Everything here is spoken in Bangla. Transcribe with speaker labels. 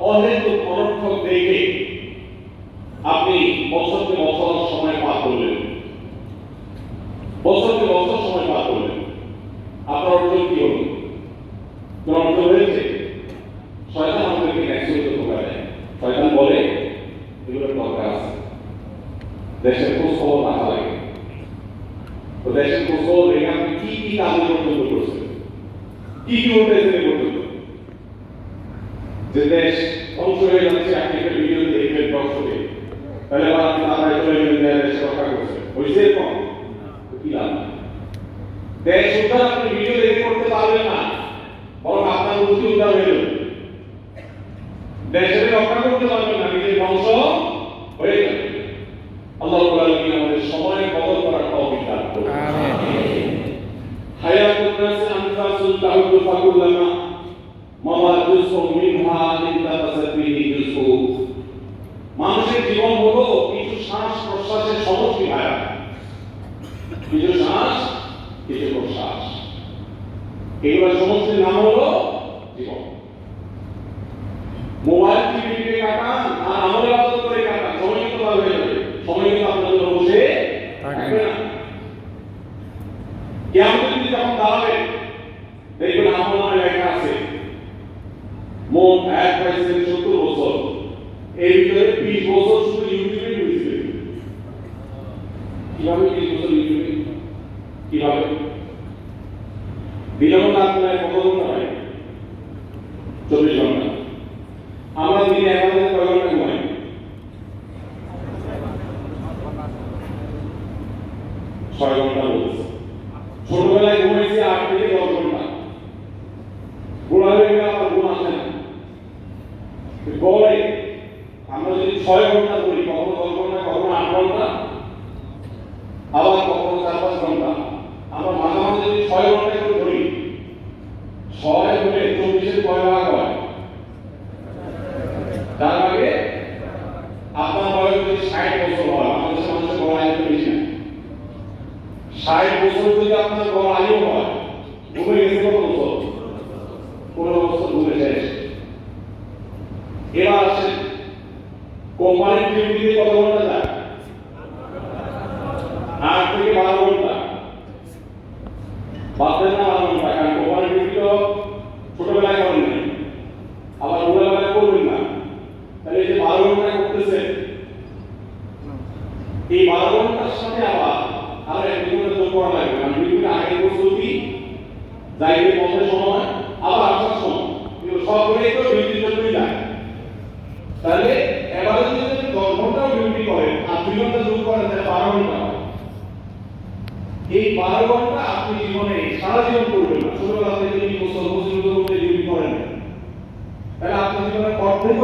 Speaker 1: অহেতুক অনর্থক দেখে আপনি বছরকে বছর সময় পার করলেন। বছরকে বছর সময় পার করলেন। আপনার অর্জন কি হলো? কোন অর্জন হয়েছে? শয়তান আমাদেরকে ন্যাচুরাল ধোকা দেয়। শয়তান বলে এগুলোর দরকার আছে। দেশের খোঁজ খবর রাখা লাগে তো দেশের খোঁজ খবর রেখে আপনি কি কি কাজ পর্যন্ত করছেন? কি কি উঠেছেন যে দেশ ধ্বংস হয়ে যাচ্ছে আপনি একটা ভিডিও দেখবেন দর্শকে তাহলে আবার আপনি তাড়াতাড়ি চলে গেলেন দেশে রক্ষা করছে হয়েছে এরকম কি লাভ দেশ উদ্ধার আপনি ভিডিও দেখে করতে পারবেন না বরং আপনার বুদ্ধি উদ্ধার হয়ে যাবে দেশের রক্ষা করতে পারবেন না নিজের ধ্বংস হয়ে যাবে আল্লাহ আমাদের সময় কদর করার তৌফিক দান করুন হায়াতুন নাস আনফাসুল মামা জুসু মিনহা ইন্তাবাসাত বিহি মানুষের জীবন হলো কিছু শ্বাস প্রশ্বাসের সমষ্টি কিছু শ্বাস, কিছু প্রশ্বাস। সমষ্টির নাম হলো জীবন। মোবাইল টিভি টিভি কাটান, আর আমলে আদত করে কাটান সময় কিন্তু পার হয়ে যাবে সময় কিন্তু আপনার জন্য বসে থাকবে না কেমন যদি যখন দাঁড়াবে দেখবেন আমার নামে লেখা আছে মোট এক পাইছেন সত্তর বছর। এর ভিতরে বিশ বছর শুধু ইউটিউবে কীভাবে বিশ বছর কীভাবে? বিলম্ব আপনার কত ঘণ্টা হয়? চব্বিশ ঘণ্টা। আমরা দিনে এক হাজার কয় ঘণ্টা ঘুমাই? ছয় ঘণ্টা ছোটবেলায় ঘুমাইছি আট থেকে দশ ঘণ্টা বুড়া হয়ে গেলে আবার ঘুম আসে না গড়ে আমরা যদি ছয় ঘণ্টা করি কখনো দশ ঘণ্টা, কখনো আট ঘণ্টা, আবার কখনো চার পাঁচ ঘণ্টা, আমরা মাঝে মাঝে যদি ছয় ঘণ্টা করে ধরি, ছয় হলে চব্বিশের কয় ভাগ হয়? তার আগে আপনার বয়স যদি ষাট বছর হয় আমাদের মানুষের বড় আয়ু বেশি না। ষাট বছর যদি আপনার বড় আয়ু হয় ঘুমে গেছে কত বছর পনেরো বছর ঘুমে শেষ এবার আসেন কোম্পানির ডিউটিতে কত ঘণ্টা যায় আট থেকে বারো ঘণ্টা বাদ না বারো ঘণ্টা কারণ কোম্পানির ডিউটি তো ছোটবেলায় করেন আবার বুড়াবেলায় করবেন না। তাহলে এই যে বারো ঘণ্টা করতেছে। এই বারো ঘণ্টার সাথে আবার আর এক ঘণ্টা যোগ করা লাগবে, কারণ প্রস্তুতি যাইতে পথের সময়, আবার আসার সময়। সবগুলোই তো যায় তাহলে এবারে যদি আপনি দশ ডিউটি করেন আর দুই ঘণ্টা যোগ করেন তাহলে বারো ঘণ্টা এই বারো ঘণ্টা আপনি জীবনে সারা জীবন করবেন ছোটবেলা থেকে যদি বছর বছর করেন, তাহলে আপনার ধরি অর্ধেক